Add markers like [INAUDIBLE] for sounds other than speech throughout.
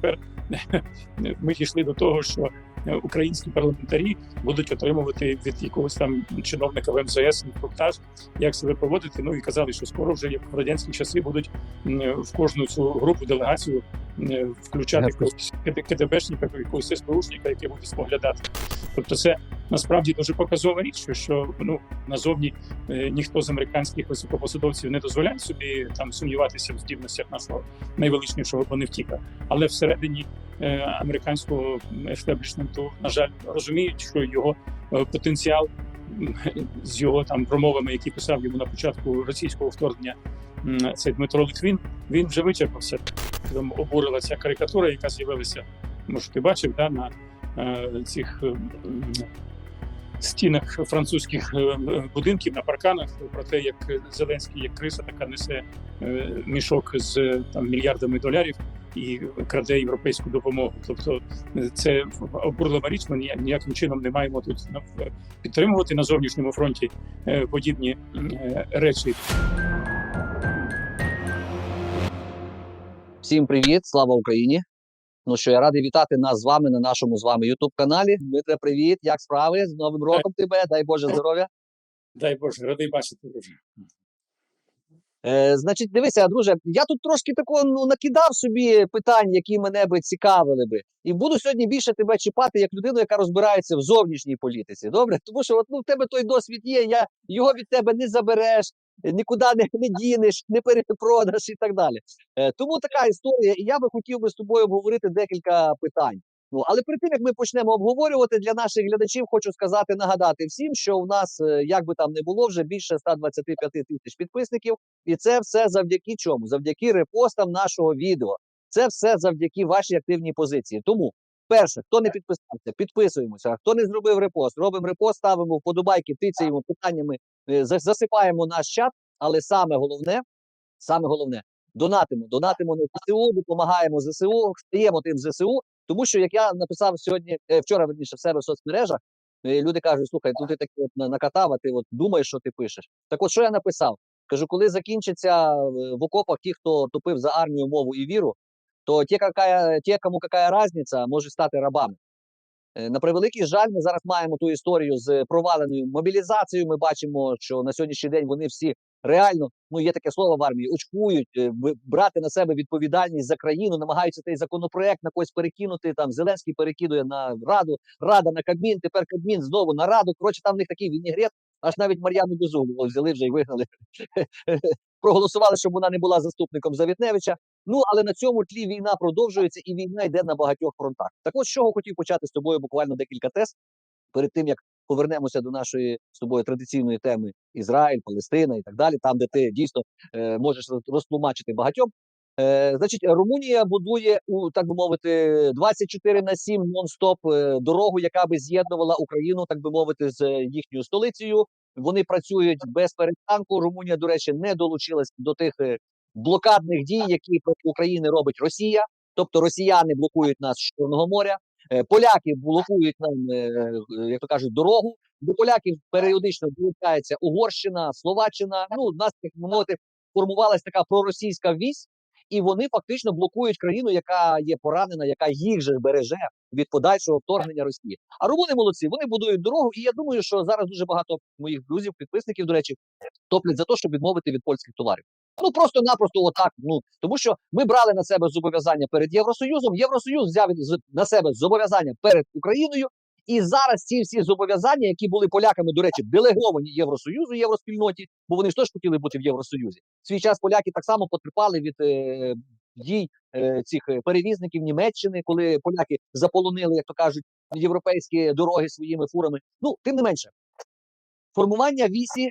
тепер [LAUGHS] ми дійшли до того, що українські парламентарі будуть отримувати від якогось там чиновника в МЗС інструктаж, як себе поводити. Ну і казали, що скоро вже як в радянські часи будуть в кожну цю групу делегацію включати якогось КДБшника, якогось СБУшника, який буде споглядати. Тобто, це насправді дуже показова річ, що, ну назовні е, ніхто з американських високопосадовців не дозволяє собі там сумніватися в здібностях нашого найвеличнішого боневтіка. Але всередині е, американського естеблішменту, на жаль, розуміють, що його е, потенціал з його там промовами, які писав йому на початку російського вторгнення, цей Дмитро Литвин, він вже вичерпався. Там обурила ця карикатура, яка з'явилася. Може, ти бачив да, на е, цих стінах французьких е, е, будинків на парканах про те, як Зеленський, як криса, така несе е, мішок з там мільярдами долярів і краде європейську допомогу. Тобто це обурлива річ. Ми ніяким чином не маємо тут ну, підтримувати на зовнішньому фронті подібні речі. Всім привіт, слава Україні! Ну що я радий вітати нас з вами на нашому з вами Ютуб каналі. Дмитре, привіт! Як справи? З Новим роком тебе! Дай Боже здоров'я! Дай Боже, радий бачити друже. Е, значить, дивися, друже, я тут трошки тако ну, накидав собі питань, які мене би цікавили би. І буду сьогодні більше тебе чіпати як людину, яка розбирається в зовнішній політиці. Добре? Тому що от, ну, в тебе той досвід є, я його від тебе не забереш, нікуди не, не дінеш, не перепродаш і так далі. Е, тому така історія. І я би хотів би з тобою обговорити декілька питань. Ну, але перед тим як ми почнемо обговорювати для наших глядачів, хочу сказати, нагадати всім, що у нас, е, як би там не було, вже більше 125 тисяч підписників. І це все завдяки чому? Завдяки репостам нашого відео. Це все завдяки вашій активній позиції. Тому, перше, хто не підписався, підписуємося. Хто не зробив репост, робимо репост, ставимо вподобайки, тицяємо питаннями, е, засипаємо наш чат. Але саме головне, саме головне, донатимо, донатимо на ЗСУ, допомагаємо ЗСУ, стаємо тим ЗСУ. Тому що, як я написав сьогодні, е, вчора верніше в себе в соцмережах, е, люди кажуть: слухай, ну ти таки от накатав, а ти от думаєш, що ти пишеш. Так от що я написав? Кажу, коли закінчиться е, в окопах ті, хто топив за армію, мову і віру, то ті, какая, ті кому яка різниця, можуть стати рабами. Е, На превеликий жаль, ми зараз маємо ту історію з проваленою мобілізацією. Ми бачимо, що на сьогоднішній день вони всі реально, ну є таке слово в армії, очкують е, брати на себе відповідальність за країну, намагаються цей законопроект на когось перекинути. Там Зеленський перекидує на раду, рада на Кабмін, тепер Кабмін знову на раду. Коротше, там в них такий вінігрет, аж навіть Мар'яну Безуглу взяли вже і вигнали. [LAUGHS] Проголосували, щоб вона не була заступником Завітневича. Ну але на цьому тлі війна продовжується, і війна йде на багатьох фронтах. Так от з чого хотів почати з тобою буквально декілька тез перед тим як повернемося до нашої з тобою традиційної теми Ізраїль, Палестина і так далі, там де ти дійсно е, можеш роз- розтлумачити багатьом. Е, значить, Румунія будує у так би мовити 24 на 7 нон-стоп е, дорогу, яка би з'єднувала Україну, так би мовити, з е, їхньою столицею. Вони працюють без перестанку. Румунія, до речі, не долучилась до тих е, блокадних дій, які проти України робить Росія. Тобто росіяни блокують нас з Чорного моря, е, поляки блокують нам, е, е, як то кажуть, дорогу. До поляків періодично долучається Угорщина, Словаччина. Ну, у нас як мовити, формувалася така проросійська вісь, і вони фактично блокують країну, яка є поранена, яка їх же береже від подальшого вторгнення Росії. А румуни молодці, вони будують дорогу. І я думаю, що зараз дуже багато моїх друзів, підписників, до речі, топлять за те, щоб відмовити від польських товарів. Ну просто-напросто отак. Ну тому що ми брали на себе зобов'язання перед Євросоюзом. Євросоюз взяв на себе зобов'язання перед Україною. І зараз ці всі зобов'язання, які були поляками, до речі, делеговані Євросоюзу, Євроспільноті, бо вони ж теж хотіли бути в Євросоюзі. В свій час поляки так само потерпали від е, дій е, цих е, перевізників Німеччини, коли поляки заполонили, як то кажуть, європейські дороги своїми фурами. Ну, тим не менше, формування вісі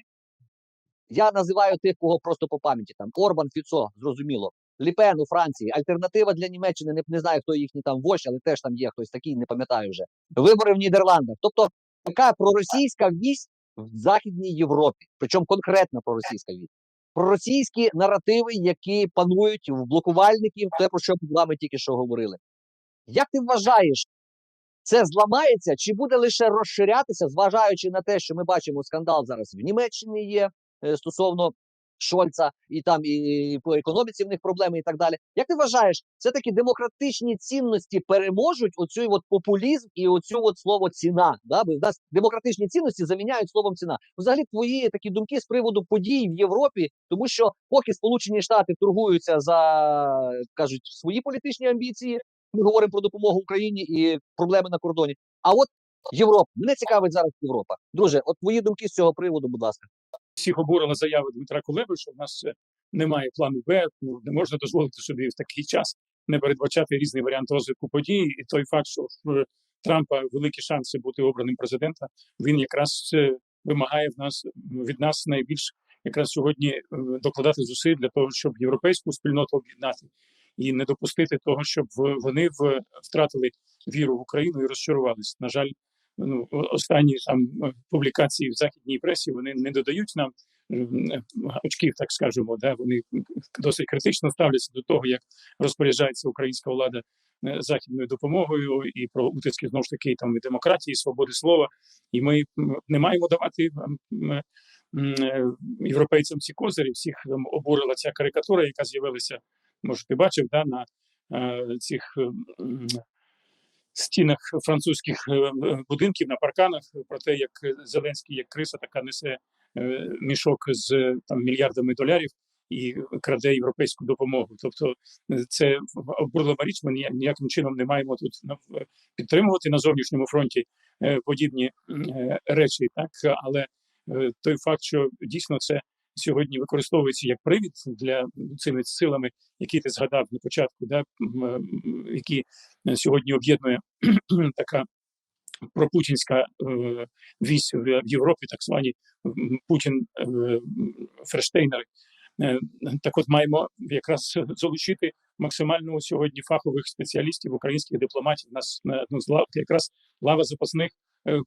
я називаю тих, кого просто по пам'яті там Орбан, Фіцо, зрозуміло. Ліпен у Франції, альтернатива для Німеччини. Не, не знаю, хто їхній там вождь, але теж там є хтось такий, не пам'ятаю вже. Вибори в Нідерландах. Тобто така проросійська вісь в Західній Європі, причому конкретна проросійська вісь. Проросійські наративи, які панують в блокувальників, те, про що ми з вами тільки що говорили. Як ти вважаєш, це зламається чи буде лише розширятися, зважаючи на те, що ми бачимо скандал зараз в Німеччині є стосовно Шольца, і там і по економіці в них проблеми, і так далі. Як ти вважаєш, все таки демократичні цінності переможуть оцю от популізм і оцю от слово ціна? Да? Бо в нас демократичні цінності заміняють словом ціна. Взагалі, твої такі думки з приводу подій в Європі, тому що поки Сполучені Штати торгуються за кажуть свої політичні амбіції, ми говоримо про допомогу Україні і проблеми на кордоні. А от Європа мене цікавить зараз Європа. Друже, от твої думки з цього приводу, будь ласка. Всіх обурила заява Дмитра Кулеби, що в нас е, немає плану Б. Ну не можна дозволити собі в такий час не передбачати різний варіант розвитку подій. І той факт, що в Трампа великі шанси бути обраним президентом, він якраз е, вимагає в нас від нас найбільш якраз сьогодні е, докладати зусиль для того, щоб європейську спільноту об'єднати і не допустити того, щоб вони втратили віру в Україну і розчарувалися. На жаль, ну останні там е, публікації в західній пресі вони не додають нам е, очків, так скажемо. Да, вони досить критично ставляться до того, як розпоряджається українська влада е, західною допомогою і про утиски знову ж таки там і демократії, і свободи слова. І ми не маємо давати європейцям ці козирі. Всіх там обурила ця карикатура, яка з'явилася. Може, ти бачив да, на цих м, стінах французьких е, е, будинків на парканах про те, як Зеленський, як криса, така несе е, мішок з там мільярдами долярів і краде європейську допомогу. Тобто це обурлива річ. Ми ніяким чином не маємо тут підтримувати на зовнішньому фронті подібні речі, так але той факт, що дійсно це сьогодні використовується як привід для цими силами, які ти згадав на початку, да, які е, сьогодні об'єднує [CLEARS THROAT] така пропутінська е, вісь в Європі, так звані Путін е, Фрештейнери. Так от маємо якраз залучити максимально сьогодні фахових спеціалістів, українських дипломатів. Нас на одну лав якраз лава запасних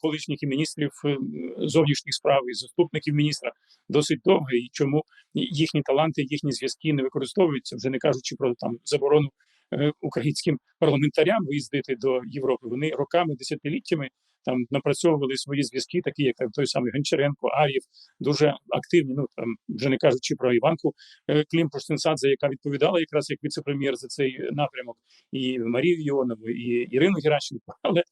колишніх і міністрів е, зовнішніх справ і заступників міністра досить довге, І чому їхні таланти, їхні зв'язки не використовуються, вже не кажучи про там заборону е, українським парламентарям виїздити до Європи. Вони роками, десятиліттями там напрацьовували свої зв'язки, такі як той самий Гончаренко, Ар'єв, дуже активні. Ну там вже не кажучи про Іванку е, Клімпуш-Сенсадзе, яка відповідала якраз як віце-прем'єр за цей напрямок, і Марію Іонову, і Ірину Геращенко. [LAUGHS] Але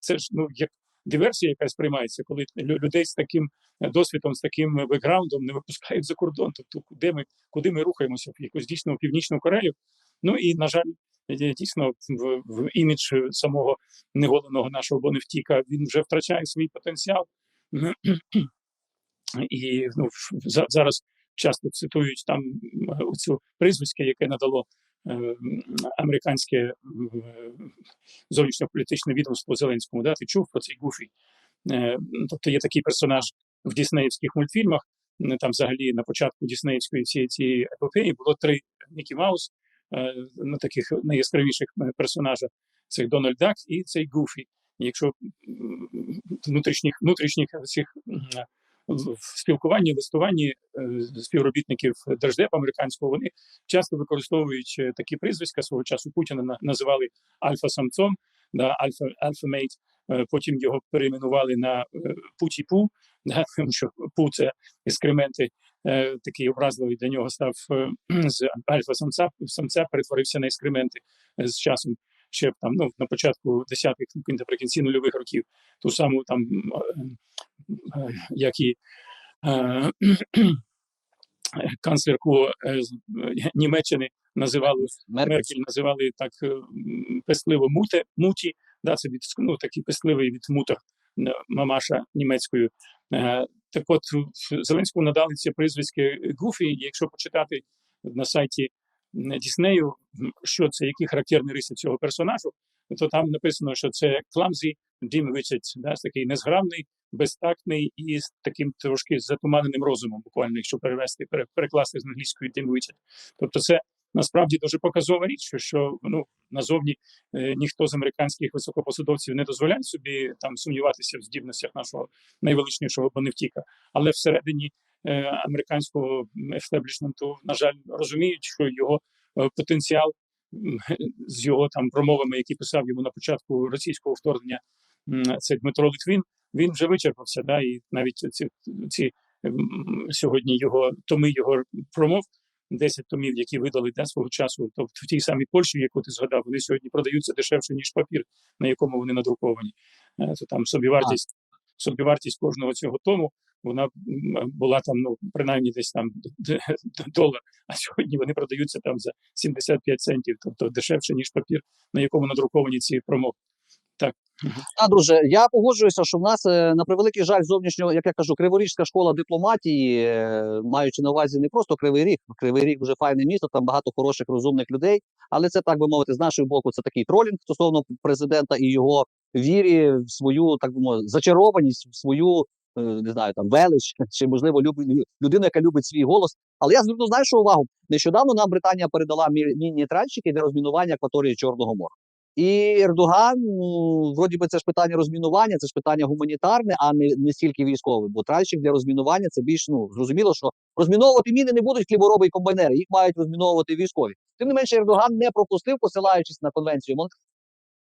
це ж ну як. Диверсія, яка сприймається, коли лю- людей з таким е, досвідом, з таким бекграундом не випускають за кордон. Тобто, куди ми куди ми рухаємося? В якусь дійсно північну Корею. Ну і на жаль, дійсно в, в імідж самого неголеного нашого Боневтіка він вже втрачає свій потенціал. [CLEARS THROAT] І ну, за- зараз часто цитують там м, оцю прізвисько, яке надало е, американське е, зовнішньополітичне відомство Зеленському. Да? Ти чув про цей Гуфі? Е, Тобто є такий персонаж в діснеївських мультфільмах. Там взагалі на початку Діснеївської цієї, цієї епопеї було три Мікі Маус, е, ну, таких найяскравіших е, персонажа. Це Дональд Дак і цей Гуфі. Якщо внутрішніх внутрішніх цих в спілкуванні, листуванні е, співробітників держдепу американського, вони часто використовують такі прізвиська свого часу Путіна на- називали альфа-самцом, да, альфа альфа-мейт. Е, Потім його перейменували на е, Путі-Пу, да, [LAUGHS] тому що Пу це ескременти. е, Такий образливий для нього став е, [CLEARS THROAT] з альфа-самця самця перетворився на ескременти е, з часом. Ще там ну на початку десятих, наприкінці нульових років, ту саму там е, е, як і е, [CLEARS THROAT] канцлерку е, е, Німеччини називали Меркель. Називали так е, пестливо муте, муті, да, це від ну, такий пестливий від мутер е, мамаша німецькою. Е, Так от Зеленському надали ці прізвиськи Гуфі. Якщо почитати на сайті Діснею, що це, які характерні риси цього персонажу, то там написано, що це clumsy, dim-witted, да, такий незграбний, безтактний і з таким трошки затуманеним розумом, буквально, якщо перевести, перекласти з англійської dim-witted. Тобто це насправді дуже показова річ, що, що ну, назовні е, ніхто з американських високопосадовців не дозволяє собі там сумніватися в здібностях нашого найвеличнішого Боневтіка, але всередині е, американського естеблішменту, на жаль, розуміють, що його е, потенціал [LAUGHS] з його там промовами, які писав йому на початку російського вторгнення, це Дмитро Литвин, він вже вичерпався. Да, і навіть ці, ці сьогодні його томи його промов. 10 томів, які видали да, свого часу, тобто в тій самій Польщі, яку ти згадав, вони сьогодні продаються дешевше, ніж папір, на якому вони надруковані. Е, То там собівартість, собівартість кожного цього тому вона була там, ну принаймні десь там долар. А сьогодні вони продаються там за 75 центів, тобто дешевше, ніж папір, на якому надруковані ці промови. А, друже, я погоджуюся, що в нас е, на превеликий жаль зовнішнього, як я кажу, Криворізька школа дипломатії, е, маючи на увазі не просто Кривий Ріг, Кривий Ріг вже файне місто, там багато хороших розумних людей. Але це так би мовити, з нашого боку, це такий тролінг стосовно президента і його вірі в свою так би мовити, зачарованість, в свою е, не знаю, там велич, [LAUGHS] чи можливо люб, людину, яка любить свій голос. Але я зверну знаєш увагу. Нещодавно нам Британія передала мі- мінні тральщики для розмінування акваторії Чорного моря. І Ердоган, ну, вроді би, це ж питання розмінування, це ж питання гуманітарне, а не, не стільки військове. Бо тральщик для розмінування це більш ну зрозуміло, що розміновувати міни не будуть хлібороби і комбайнери, їх мають розміновувати військові. Тим не менше, Ердоган не пропустив, посилаючись на конвенцію Монт.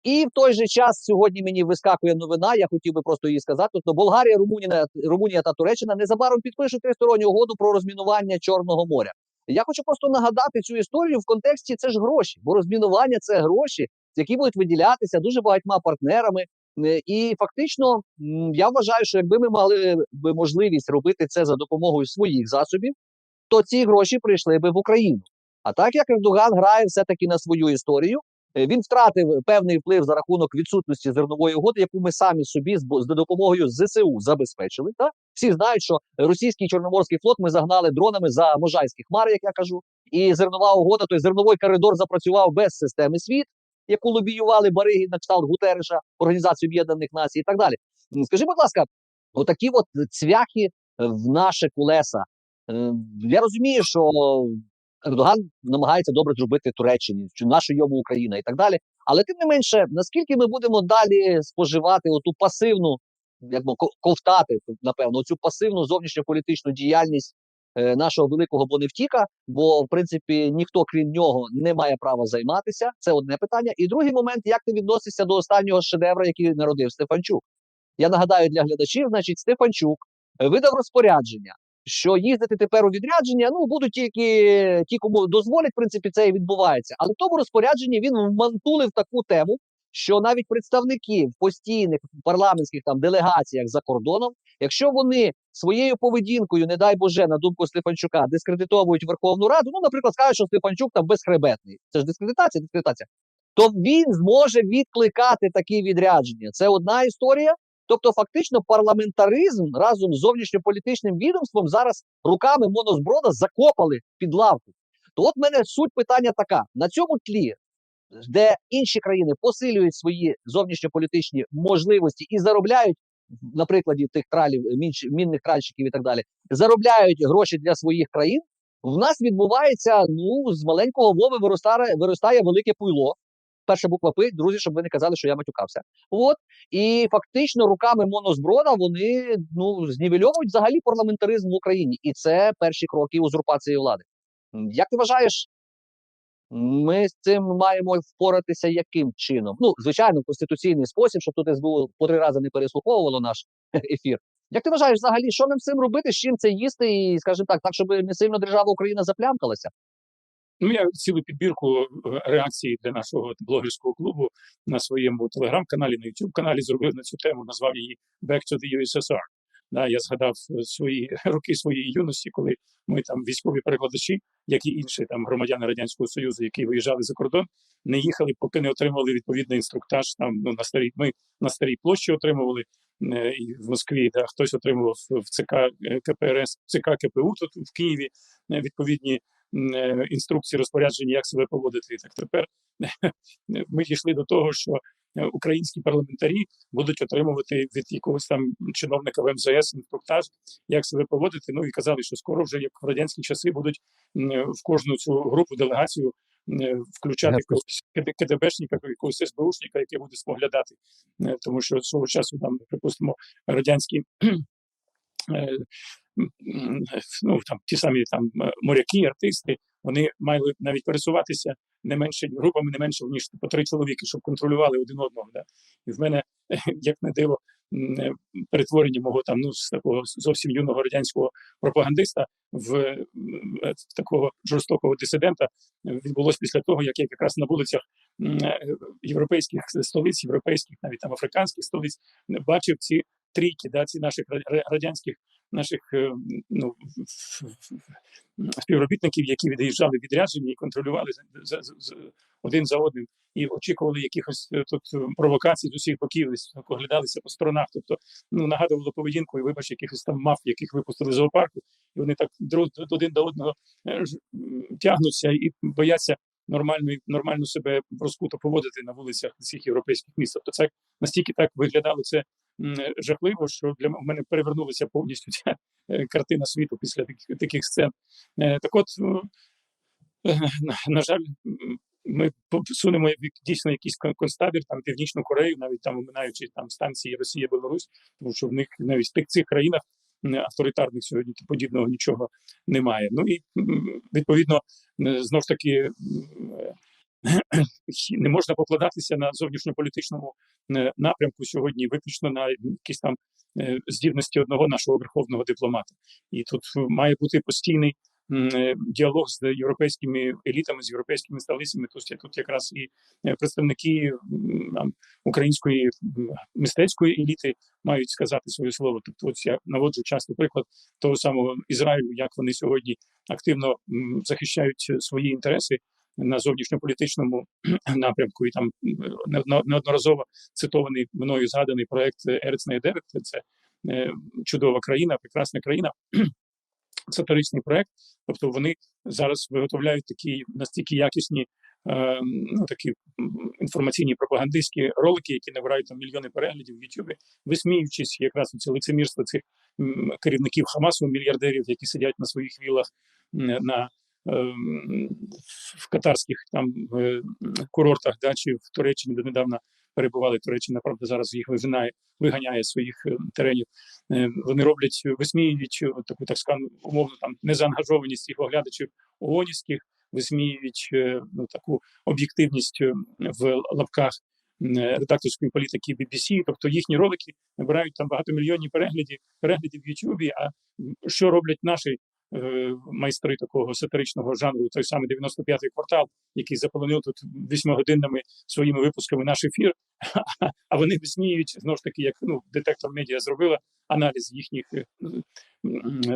І в той же час сьогодні мені вискакує новина. Я хотів би просто її сказати. Тобто Болгарія, Румунія, Румунія та Туреччина незабаром підпишуть тристоронню угоду про розмінування Чорного моря. Я хочу просто нагадати цю історію в контексті це ж гроші, бо розмінування це гроші, які будуть виділятися дуже багатьма партнерами. Е, І фактично я вважаю, що якби ми мали би можливість робити це за допомогою своїх засобів, то ці гроші прийшли би в Україну. А так як Ердоган грає все-таки на свою історію, е, він втратив певний вплив за рахунок відсутності зернової угоди, яку ми самі собі з допомогою ЗСУ забезпечили. Так? Всі знають, що російський чорноморський флот ми загнали дронами за Можайські хмари, як я кажу. І зернова угода, той зерновий коридор запрацював без системи світ, яку лобіювали бариги на кшталт Гутереша, Організацію Об'єднаних Націй і так далі. Скажи, будь ласка, отакі от цвяхи е, в наші колеса. Е, Я розумію, що Ердоган намагається добре зробити Туреччині, чи нашу йому Україна і так далі. Але тим не менше, наскільки ми будемо далі споживати оту пасивну, як би ко- ковтати, напевно, цю пасивну зовнішньополітичну діяльність нашого великого Боневтіка, бо в принципі ніхто крім нього не має права займатися. Це одне питання. І другий момент, як ти відносишся до останнього шедевра, який народив Стефанчук. Я нагадаю для глядачів, значить, Стефанчук е, видав розпорядження, що їздити тепер у відрядження ну будуть тільки ті, кому дозволять, в принципі, це і відбувається. Але в тому розпорядженні він вмантулив таку тему, що навіть представники в постійних парламентських там делегаціях за кордоном, якщо вони своєю поведінкою, не дай Боже, на думку Стефанчука, дискредитовують Верховну Раду, ну, наприклад, скажуть, що Стефанчук там безхребетний. Це ж дискредитація, дискредитація. То він зможе відкликати такі відрядження. Це одна історія. Тобто, фактично, парламентаризм разом з зовнішньополітичним відомством зараз руками монозброда закопали під лавку. То от мене суть питання така: на цьому тлі, де інші країни посилюють свої зовнішньополітичні можливості і заробляють, на прикладі тих тралів, мінних тральщиків і так далі, заробляють гроші для своїх країн. В нас відбувається ну з маленького Вови виростає, виростає велике пуйло. Перша буква П, друзі, щоб ви не казали, що я матюкався. От і фактично руками монозброда вони ну знівельовують взагалі парламентаризм в Україні, і це перші кроки узурпації влади. Як ти вважаєш, ми з цим маємо впоратися яким чином? Ну, звичайно, в конституційний спосіб, щоб тут СБУ по три рази не переслуховувало наш [LAUGHS] ефір. Як ти вважаєш, взагалі, що нам з цим робити, з чим це їсти, і скажімо так, так, щоб не сильно держава Україна заплямкалася? Ну, я цілу підбірку е, реакцій для нашого блогерського клубу на своєму телеграм-каналі, на youtube каналі зробив на цю тему, назвав її Back to the USSR. Да, я згадав е, свої [LAUGHS] роки своєї юності, коли ми там військові перекладачі, як і інші там громадяни радянського союзу, які виїжджали за кордон, не їхали, поки не отримали відповідний інструктаж. Там ну на старій ми на старій площі отримували е, і в Москві. Да, хтось отримував в ЦК е, КПРС, ЦК КПУ тут в Києві відповідні інструкції розпорядження, як себе поводити. І так тепер ми дійшли до того, що е, українські парламентарі будуть отримувати від якогось там чиновника в МЗС інструктаж, як себе поводити. Ну і казали, що скоро вже як в радянські часи будуть в кожну цю групу делегацію включати якогось КДБшника, якогось СБУшника, який буде споглядати, Е, тому що свого часу там, припустимо, радянські. Е, м, Ну, там ті самі там е, моряки, артисти, вони мали навіть пересуватися не менше групами, не менше ніж по три чоловіки, щоб контролювали один одного. Да? І в мене, [LAUGHS] як не диво, е, перетворення мого там ну з такого зовсім юного радянського пропагандиста в м, е, такого жорстокого дисидента е, відбулось після того, як я якраз на вулицях е, європейських столиць, європейських, навіть там африканських столиць, е, бачив ці трійки, да, ці наших ра- ра- радянських наших е, ну, співробітників, які від'їжджали відряджені і контролювали один за одним, і очікували якихось е, тут е, провокацій з усіх боків, десь оглядалися по сторонах. Тобто ну нагадувало поведінку, і вибач, якихось там мав, яких випустили з зоопарку, і вони так один до одного е, тягнуться і бояться нормально нормально себе розкуто поводити на вулицях цих європейських міст. Тобто це настільки так виглядало це жахливо, що для мене перевернулася повністю ця картина світу після таких, сцен. Так от, е, на, жаль, ми посунемо дійсно якийсь кон- концтабір, там Північну Корею, навіть там оминаючи там станції Росія, Білорусь, тому що в них навіть в тих цих країнах авторитарних сьогодні подібного нічого немає. Ну і відповідно знов ж таки е, не можна покладатися на зовнішньополітичному е, напрямку сьогодні, виключно на якісь там е, здібності одного нашого верховного дипломата. І тут має бути постійний діалог з європейськими елітами, з європейськими столицями. Тут, тут якраз і е, представники там, української мистецької еліти мають сказати своє слово. Тобто, от я наводжу часто приклад того самого Ізраїлю, як вони сьогодні активно захищають свої інтереси на зовнішньополітичному [CLEARS THROAT] напрямку, і там неодноразово цитований мною згаданий проект Ерец Це е, чудова країна, прекрасна країна. Сатиричний проект, тобто вони зараз виготовляють такі настільки якісні е, ну, такі інформаційні пропагандистські ролики, які набирають там мільйони переглядів в Ютубі, висміюючись якраз у це лицемірство цих керівників Хамасу, мільярдерів, які сидять на своїх вілах на ем, в катарських там е, курортах, да, чи в Туреччині донедавна перебували. Туреччина, правда, зараз їх вигинає, виганяє своїх е, теренів. Е, Вони роблять, висміюють е, таку так скажемо, умовно там незаангажованість їх оглядачів ООНівських, висміюють ну, таку об'єктивність в лапках редакторської політики BBC, тобто їхні ролики набирають там багатомільйонні переглядів, переглядів в Ютубі. А що роблять наші майстри такого сатиричного жанру, той самий 95-й квартал, який заполонив тут вісьмигодинними своїми випусками наш ефір, [LAUGHS] а вони висміюють знову ж таки, як ну детектор медіа зробила аналіз їхніх е,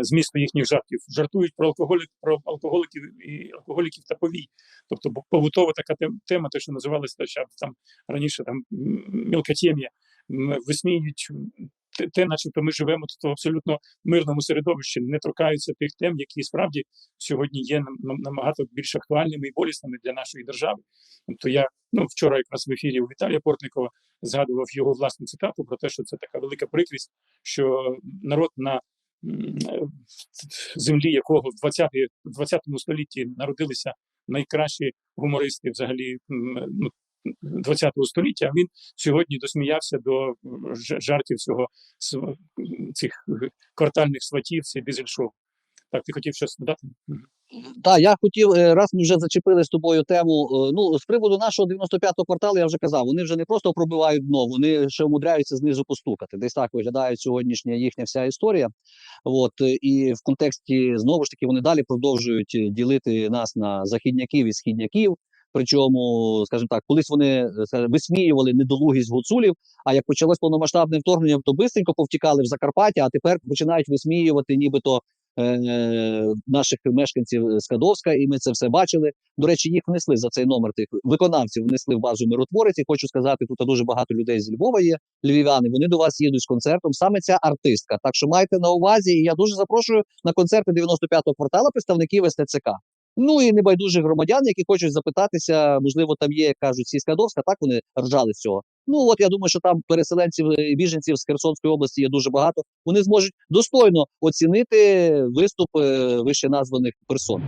змісту їхніх жартів. Жартують про алкоголік, про алкоголиків і алкоголіків та повій. Тобто побутова така тема, те, що називалася там раніше там м, мілкотємія, м, висміюють те, начебто ми живемо тут в абсолютно мирному середовищі, не торкаються тих тем, які справді сьогодні є набагато більш актуальними і болісними для нашої держави. Тобто я ну вчора якраз в ефірі у Віталія Портникова згадував його власну цитату про те, що це така велика прикрість, що народ на землі, якого в 20 в 20 столітті народилися найкращі гумористи, взагалі ну, 20 століття, він сьогодні досміявся до жартів цього цих квартальних сватів, це дизель-шоу. Так, ти хотів щось додати? Так, я хотів, е, раз ми вже зачепили з тобою тему. е, Ну, з приводу нашого 95-го кварталу, я вже казав, вони вже не просто пробивають дно, вони ще вмудряються знизу постукати. Десь так виглядає сьогоднішня їхня вся історія. От е, і в контексті знову ж таки вони далі продовжують ділити нас на західняків і східняків. Причому, скажімо так, колись вони е, скажімо, висміювали недолугість гуцулів. А як почалось повномасштабне вторгнення, то бистренько повтікали в Закарпаття, а тепер починають висміювати, нібито е, наших мешканців Скадовська, і ми це все бачили. До речі, їх внесли за цей номер тих виконавців, внесли в базу миротворець. І хочу сказати, тут дуже багато людей з Львова є. Львів'яни. Вони до вас їдуть з концертом. Саме ця артистка. Так що майте на увазі. І я дуже запрошую на концерти 95-го кварталу представників СТЦК. Ну і небайдужих громадян, які хочуть запитатися, можливо, там є, як кажуть, сі Скадовська, так вони ржали з цього. Ну от я думаю, що там переселенців і біженців з Херсонської області є дуже багато. Вони зможуть достойно оцінити виступ е, вище названих персон.